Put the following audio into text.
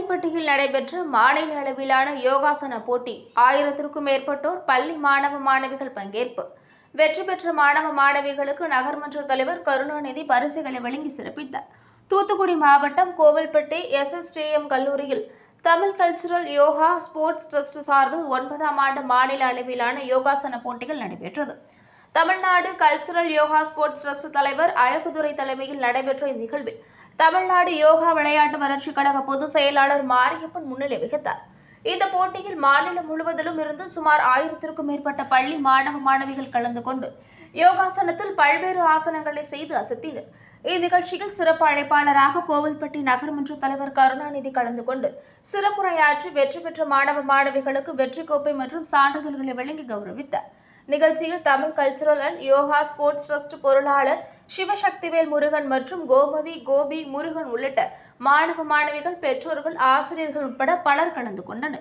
நடைபெற்ற மாநில அளவிலான யோகாசன போட்டி. ஆயிரத்திற்கும் மேற்பட்டோர் பள்ளி மாணவ மாணவிகள் பங்கேற்பு. வெற்றி பெற்ற மாணவ மாணவிகளுக்கு நகர்மன்ற தலைவர் கருணாநிதி பரிசுகளை வழங்கி சிறப்பித்தார். தூத்துக்குடி மாவட்டம் கோவில்பட்டி எஸ்எஸ்டிஎம் கல்லூரியில் Tamil cultural yoga sports trust சார்பில் ஒன்பதாம் ஆண்டு மாநில அளவிலான யோகாசன போட்டிகள் நடைபெற்றது. Tamil Nadu cultural yoga sports trust தலைவர் அழகுதுரை தலைமையில் நடைபெற்ற இந்நிகழ்வில் தமிழ்நாடு யோகா விளையாட்டு வளர்ச்சிக் கழக பொதுச் செயலாளர் மாரியப்பன் முன்னிலை வகித்தார். இந்த போட்டியில் மாநிலம் முழுவதிலும் இருந்து சுமார் ஆயிரத்திற்கும் மேற்பட்ட பள்ளி மாணவ மாணவிகள் கலந்து கொண்டு யோகாசனத்தில் பல்வேறு ஆசனங்களை செய்து அசத்தினர். இந்நிகழ்ச்சியில் சிறப்பு அழைப்பாளராக கோவில்பட்டி நகர்மன்ற தலைவர் கருணாநிதி கலந்து கொண்டு சிறப்புரையாற்றி வெற்றி பெற்ற மாணவ மாணவிகளுக்கு வெற்றி கோப்பை மற்றும் சான்றிதழ்களை வழங்கி கௌரவித்தார். நிகழ்ச்சியில் Tamil cultural and yoga sports trust பொருளாளர் சிவசக்திவேல் முருகன் மற்றும் கோமதி கோபி முருகன் உள்ளிட்ட மாணவ மாணவிகள் பெற்றோர்கள் ஆசிரியர்கள் உட்பட பலர் கலந்து கொண்டனர்.